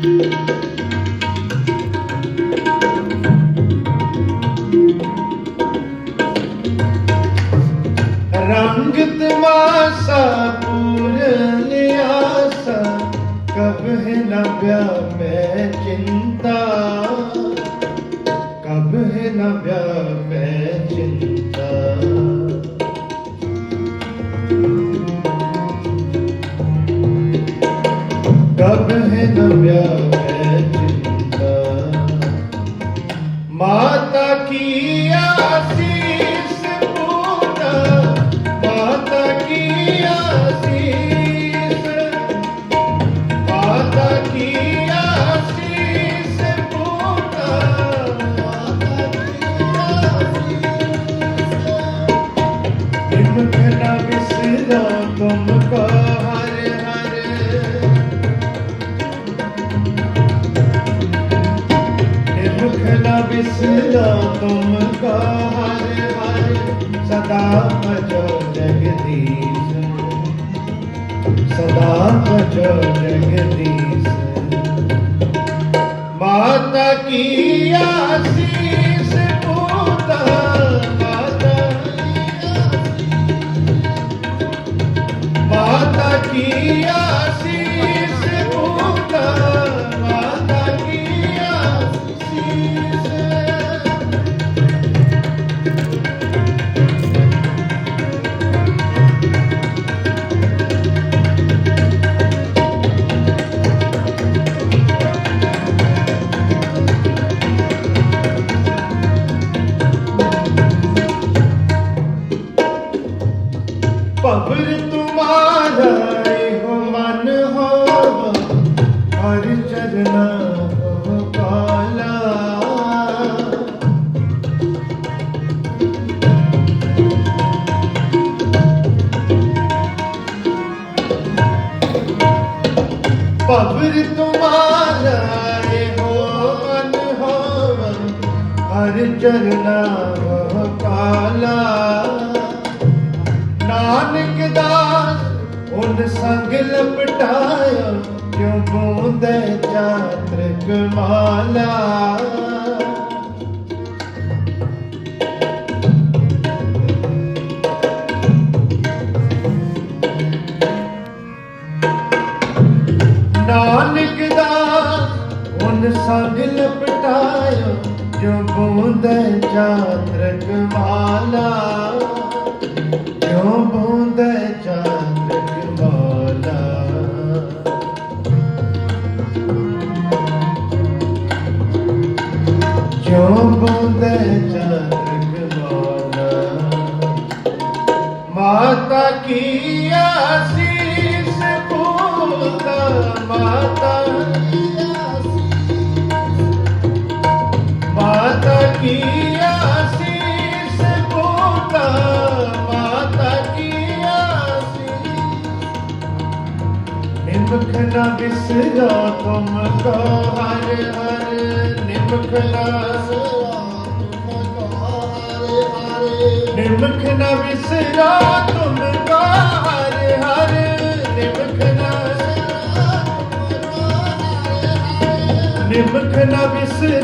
ਰੰਗਤ ਮਾਸਾ ਪੂਰਨ ਆਸਾ ਕਬ ਹੈ ਨਾ ਪਿਆ ਮੈਂ ਚਿੰਤਾ? ਕਬ ਹੈ ਨਾ ਪਿਆ não me ਜਗਦੀਸ਼। ਸਦਾ ਜਗਦੀਸ਼। ਮਾਤਾ ਕੀ ਆਸੀ ਭਵਰ ਤੁਮਾਰਾਏ ਹੋ ਮਨ ਹੋਵਨ ਹਰ ਚਰਨਾ ਕਾਲਾ। ਨਾਨਕ ਦਾ ਉਨ ਸੰਗ ਲਪਟਾਇਆ, ਕਿਉਂ ਗੋਂਦੇ ਚਾਤਰਕ ਮਾਲਾ। ਨਾਨਕ ਦਾਸ ਉਨ ਸੰਗ ਲਪਟਾਇਆ ਕਿਉ ਬੂੰਦੇ ਚਾਤਰ ਕਮਾਲਾ ਕਿਉਂ ਬੂੰਦੇ ਨਿਮਖ ਨਾ ਬਿਸਰਾ ਤੁਮ ਕੋ, ਹਰ ਹਰ ਨਿਮਖ ਨਾ ਨਿਮਖ ਨਾ ਬਿਸਰਾ ਤੁਮ ਕੋ, ਹਰ ਹਰ ਨਿਮਖ ਨਾ ਨਿਮਖ ਨਾ ਬਿਸਰਾ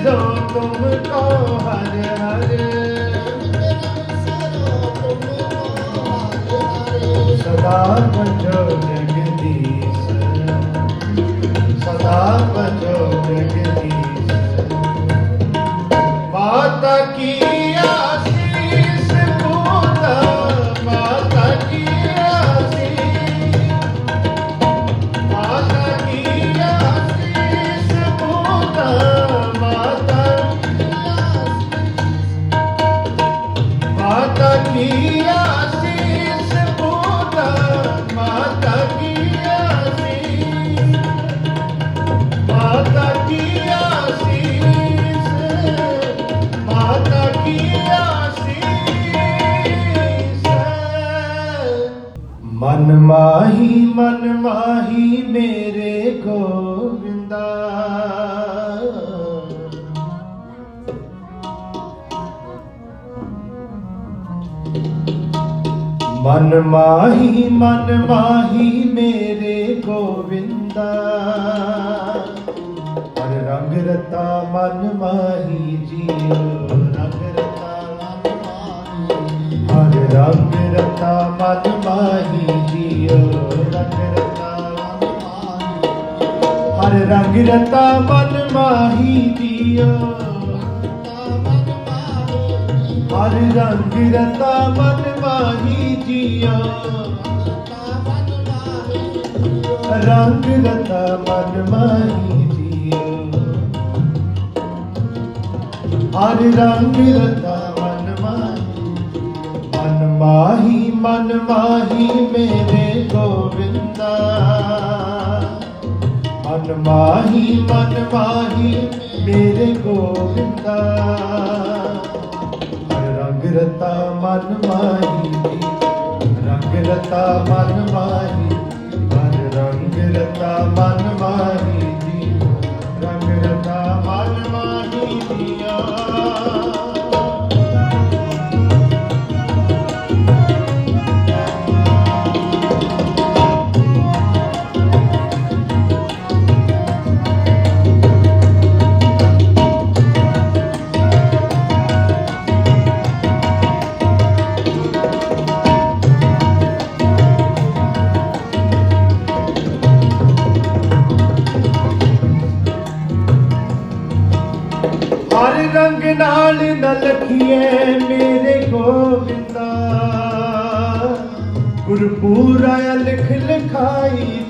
ਬਿਸਰਾ ਤੁਮ ਕੋ ਹਰ ਹਰ ਸਦਾ ਭਜੋ ਜਗਦੀਸ਼। ਸਦਾ ਭਜੋ ਮਨ ਮਾਹੀ ਮਨ ਮਾਹੀ ਮੇਰੇ ਗੋਵਿੰਦਾ। ਹਰ ਰੰਗ ਰਤਾ ਮਨ ਮਾਹੀ ਜੀਓ, ਰੰਗ ਰਤਾ ਮਨ ਮਾਹੀ। ਹਰ ਰੰਗ ਰਤਾ ਮਨ ਮਾਹੀ ਜੀਓ, ਰੰਗ ਰਤਾ ਮਨ ਮਾਹੀ। ਹਰ ਰੰਗ ਰਤਾ ਮਨ ਮਾਹੀ ਜੀਓ ਹਰ ਰੰਗ ਰਤਾ ਮਨ ਮਾਹੀ ਜੀਓ ਰੰਗ ਰਤਾ ਮਨ ਮਾਹੀ ਜੀਓ ਹਰ ਰੰਗ ਰਤਾ ਮਨ ਮਾਹੀ ਮਨ ਮਾਹੀ ਮਨ ਮਾਹੀ ਮੇਰੇ ਗੋਵਿੰਦਾ। ਮਨ ਮਾਹੀ ਮਨ ਮਾਹੀ ਮੇਰੇ ਗੋਵਿੰਦਾ। ਰੰਗ ਰਤਾ ਮਨ ਮਾਹੀ ਰੰਗ ਲਤਾ ਮਨ ਮਾਹੀ ਹਰ ਰੰਗ ਲਤਾ ਮਨ ਮਾਹੀ ਜੀ। ਰੰਗ ਲਤਾ ਮਨ ਮਾਹੀ ਜੀਆ ਹਰ ਰੰਗ ਨਾਲ ਨ ਲਖੀਏ ਮੇਰੇ ਗੋਵਿੰਦਾ। ਗੁਰਪੂਰਾ ਲਿਖ ਲਿਖਾਈ